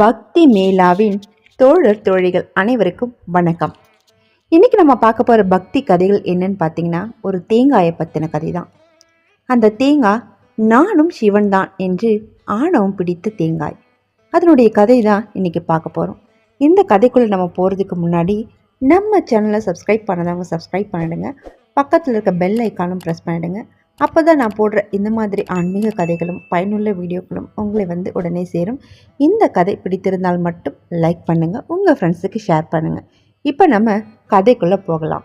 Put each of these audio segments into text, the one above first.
பக்தி மேலாவின் தோழர் தோழிகள் அனைவருக்கும் வணக்கம். இன்றைக்கி நம்ம பார்க்க போகிற பக்தி கதைகள் என்னன்னு பார்த்தீங்கன்னா ஒரு தேங்காயை பற்றின கதை தான். அந்த தேங்காய் நானும் சிவன் தான் என்று ஆணவம் பிடித்த தேங்காய். அதனுடைய கதை தான் இன்றைக்கி பார்க்க போகிறோம் இந்த கதைக்குள்ளே நம்ம போகிறதுக்கு முன்னாடி நம்ம சேனலை சப்ஸ்கிரைப் பண்ணதவங்க சப்ஸ்கிரைப் பண்ணிடுங்க. பக்கத்தில் இருக்க பெல் ஐக்கானும் ப்ரெஸ் பண்ணிடுங்க. அப்போ தான் நான் போடுற இந்த மாதிரி ஆன்மீக கதைகளும் பயனுள்ள வீடியோக்களும் உங்களை வந்து உடனே சேரும். இந்த கதை பிடித்திருந்தால் மட்டும் லைக் பண்ணுங்கள் உங்கள் ஃப்ரெண்ட்ஸுக்கு ஷேர் பண்ணுங்கள் இப்போ நம்ம கதைக்குள்ளே போகலாம்.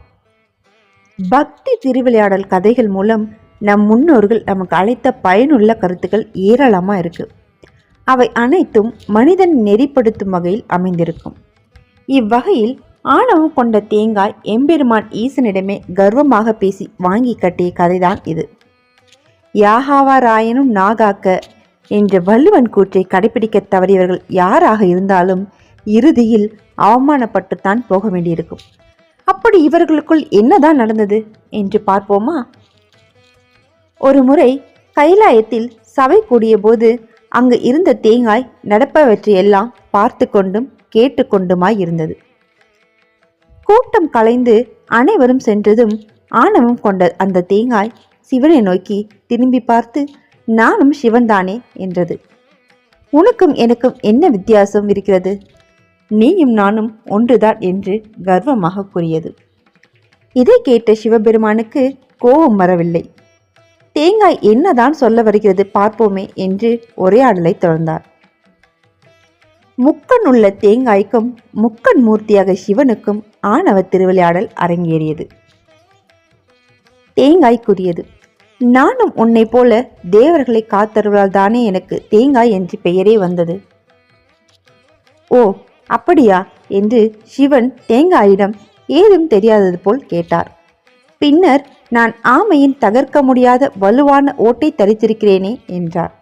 பக்தி திருவிளையாடல் கதைகள் மூலம் நம் முன்னோர்கள் நமக்கு அழைத்த பயனுள்ள கருத்துக்கள் ஏராளமாக இருக்குது அவை அனைத்தும் மனிதன் நெறிப்படுத்தும் வகையில் அமைந்திருக்கும். இவ்வகையில் ஆணவம் கொண்ட தேங்காய் எம்பெருமான் ஈசனிடமே கர்வமாக பேசி வாங்கி கட்டிய கதைதான் இது. யாகாவாராயினும் நாகாக்க என்ற வள்ளுவன் கூற்றை கடைபிடிக்க தவறியவர்கள் யாராக இருந்தாலும் இறுதியில் அவமானப்பட்டுத்தான் போக வேண்டியிருக்கும். அப்படி இவர்களுக்குள் என்னதான் நடந்தது என்று பார்ப்போமா? ஒரு முறை கைலாயத்தில் சபை கூடியபோது அங்கு இருந்த தேங்காய் நடப்பவற்றையெல்லாம் பார்த்து கொண்டும் கேட்டுக்கொண்டுமாய் இருந்தது. கூட்டம் கலைந்து அனைவரும் சென்றதும் ஆணவம் கொண்ட அந்த தேங்காய் சிவனை நோக்கி திரும்பி பார்த்து நானும் சிவன்தானே? என்றது. உனக்கும் எனக்கும் என்ன வித்தியாசம் இருக்கிறது? நீயும் நானும் ஒன்றுதான் என்று கர்வமாக கூறியது. இதை கேட்ட சிவபெருமானுக்கு கோபம் வரவில்லை. தேங்காய் என்னதான் சொல்ல வருகிறது பார்ப்போமே என்று உரையாடலை தொடர்ந்தார் முக்கன் உள்ள தேங்காய்க்கும் முக்கன் மூர்த்தியாக சிவனுக்கும் ஆணவ திருவிளையாடல் அரங்கேறியது. தேங்காய் கூறியது. நானும் உன்னை போல தேவர்களை காத்தருவதால் தானே எனக்கு தேங்காய் என்று பெயரே வந்தது. ஓ அப்படியா? என்று சிவன் தேங்காயிடம் ஏதும் தெரியாதது போல் கேட்டார். பின்னர் நான் ஆமையின் தகர்க்க முடியாத வலுவான ஓட்டை தரித்திருக்கிறேனே என்றார்.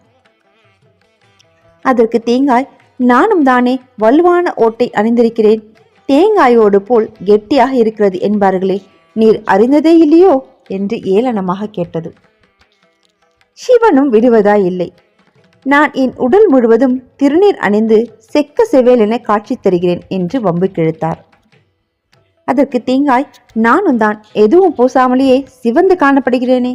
அதற்கு தேங்காய் நானும் தானே வலுவான ஓட்டை அணிந்திருக்கிறேன். தேங்காயோடு போல் கெட்டியாக இருக்கிறது என்பார்களே நீர் அறிந்ததே இல்லையோ? என்று ஏளனமாக கேட்டது. சிவனும் விடுவதா இல்லை. நான் என் உடல் முழுவதும் திருநீர் அணிந்து செக்க செவேலென காட்சி தருகிறேன் என்று வம்பு கிழித்தார். அதற்கு தேங்காய் நானும் தான். எதுவும் பூசாமலேயே சிவந்து காணப்படுகிறேனே.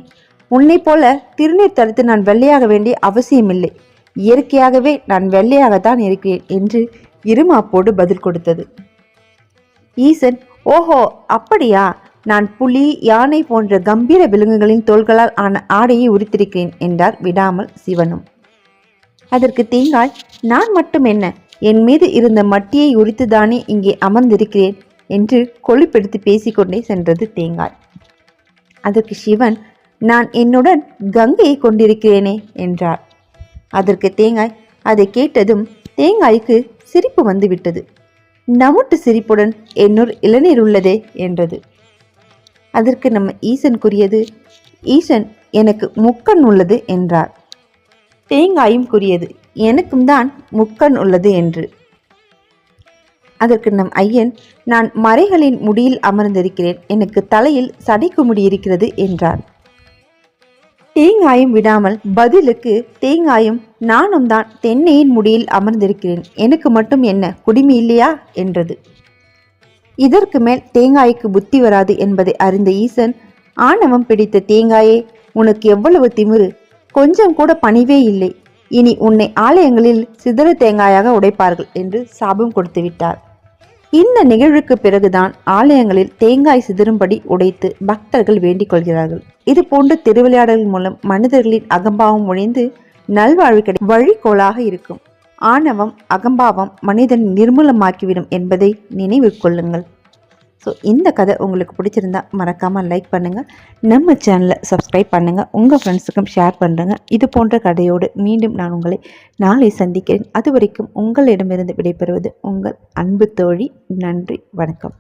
உன்னை போல திருநீர் தடுத்து நான் வெள்ளையாக வேண்டிய அவசியமில்லை. இயற்கையாகவே நான் வெள்ளையாகத்தான் இருக்கிறேன் என்று இருமாப்போடு பதில் கொடுத்தது. ஈசன் ஓஹோ அப்படியா? நான் புலி யானை போன்ற கம்பீர விலங்குகளின் தோள்களால் ஆன ஆடையை உரித்திருக்கிறேன் என்றார் விடாமல் சிவனும். அதற்கு தேங்காய் நான் மட்டும் என்ன? என் மீது இருந்த மட்டியை உரித்துதானே இங்கே அமர்ந்திருக்கிறேன்? என்று கொழுப்பெடுத்து பேசிக்கொண்டே சென்றது தேங்காய். அதற்கு சிவன் நான் என்னுடன் கங்கையை கொண்டிருக்கிறேனே என்றார். அதற்கு தேங்காய் அதை கேட்டதும் தேங்காய்க்கு சிரிப்பு வந்துவிட்டது. நமுட்டு சிரிப்புடன் என்னொரு இளநீர் உள்ளதே என்றது. அதற்கு நம்ம ஈசன் கூறியது ஈசன் எனக்கு முக்கண் உள்ளது என்றார். தேங்காயும் கூறியது எனக்கும் தான் முக்கண் உள்ளது என்று. அதற்கு நம் ஐயன் நான் மறைகளின் முடியில் அமர்ந்திருக்கிறேன் எனக்கு தலையில் சடைக்கு முடி இருக்கிறது என்றார். தேங்காயும் விடாமல் பதிலுக்கு தேங்காயும் நானும் தான் தென்னையின் முடியில் அமர்ந்திருக்கிறேன் எனக்கு மட்டும் என்ன குடிமை இல்லையா? என்றது. இதற்கு மேல் தேங்காய்க்கு புத்தி வராது என்பதை அறிந்த ஈசன் ஆணவம் பிடித்த தேங்காயே உனக்கு எவ்வளவு திமிரு? கொஞ்சம் கூட பணிவே இல்லை. இனி உன்னை ஆலயங்களில் சிதற தேங்காயாக உடைப்பார்கள் என்று சாபம் கொடுத்து விட்டார். இந்த நிகழ்வுக்கு பிறகுதான் ஆலயங்களில் தேங்காய் சிதறும்படி உடைத்து பக்தர்கள் வேண்டிக் கொள்கிறார்கள். இது போன்ற திருவிளையாடல்கள் மூலம் மனிதர்களின் அகம்பாவம் ஒழிந்து நல்வாழ்வு கிடை வழிகோலாக இருக்கும். ஆணவம் அகம்பாவம் மனிதன் நிர்மூலமாக்கிவிடும் என்பதை நினைவில் கொள்ளுங்கள். ஸோ இந்த கதை உங்களுக்கு பிடிச்சிருந்தா மறக்காமல் லைக் பண்ணுங்கள் நம்ம சேனலை சப்ஸ்கிரைப் பண்ணுங்கள் உங்கள் ஃப்ரெண்ட்ஸுக்கும் ஷேர் பண்ணுறேங்க இது போன்ற கதையோடு மீண்டும் நான் உங்களை நாளை சந்திக்கிறேன். அது வரைக்கும் உங்களிடமிருந்து விடைபெறுவது உங்கள் அன்பு தோழி. நன்றி. வணக்கம்.